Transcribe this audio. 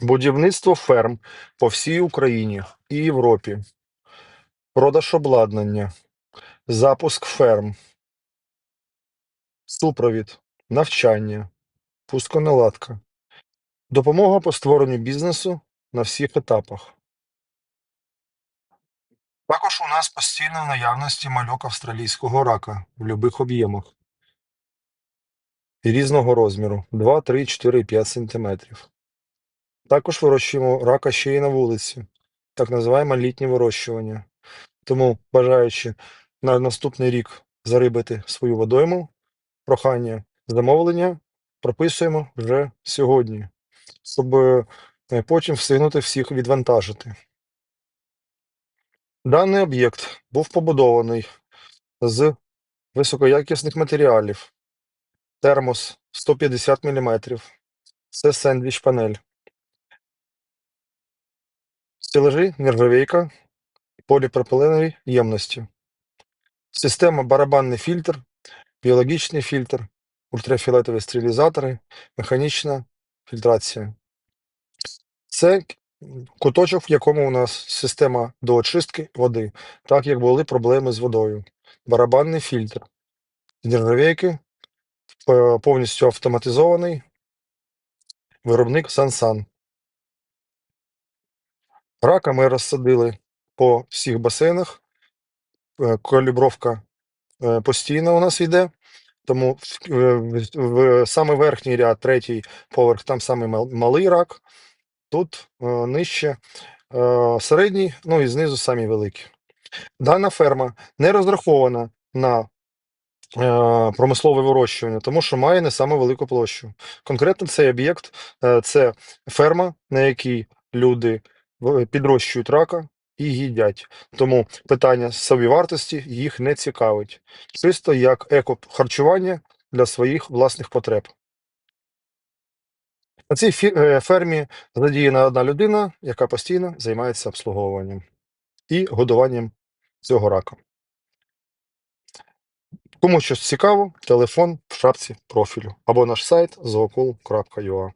Будівництво ферм по всій Україні і Європі, продаж обладнання, запуск ферм, супровід, навчання, пусконаладка, допомога по створенню бізнесу на всіх етапах. Також у нас постійно в наявності мальок австралійського рака в будь-яких об'ємах. Різного розміру. 2, 3, 4, 5 см. Також вирощуємо рака ще й на вулиці, так називаємо літнє вирощування. Тому, бажаючи на наступний рік зарибити свою водойму, прохання замовлення прописуємо вже сьогодні, щоб е, потім встигнути всіх відвантажити. Даний об'єкт був побудований з високоякісних матеріалів. Термос 150 мм. Це сендвіч панель. Стележі нержавійка, поліпропиленові ємності. Система барабанний фільтр, біологічний фільтр, ультрафіолетові стерилізатори, механічна фільтрація. Це куточок, в якому у нас система до очистки води, так як були проблеми з водою. Барабанний фільтр. Нержавійки, е, повністю автоматизований. Виробник Сансан. Рака ми розсадили по всіх басейнах. Е, Калібровка е, постійно у нас йде. Тому в, саме верхній ряд, третій поверх, там саме малий рак, тут е, нижче середній, ну і знизу самі великі. Дана ферма не розрахована на промислове вирощування, тому що має не саме велику площу. Конкретно цей об'єкт це ферма, на якій люди підрощують рака і їдять. Тому питання собівартості їх не цікавить. Чисто як еко-харчування для своїх власних потреб. На цій е, фермі задіяна одна людина, яка постійно займається обслуговуванням і годуванням цього рака. Кому щось цікаво, телефон в шапці профілю або наш сайт zookul.ua.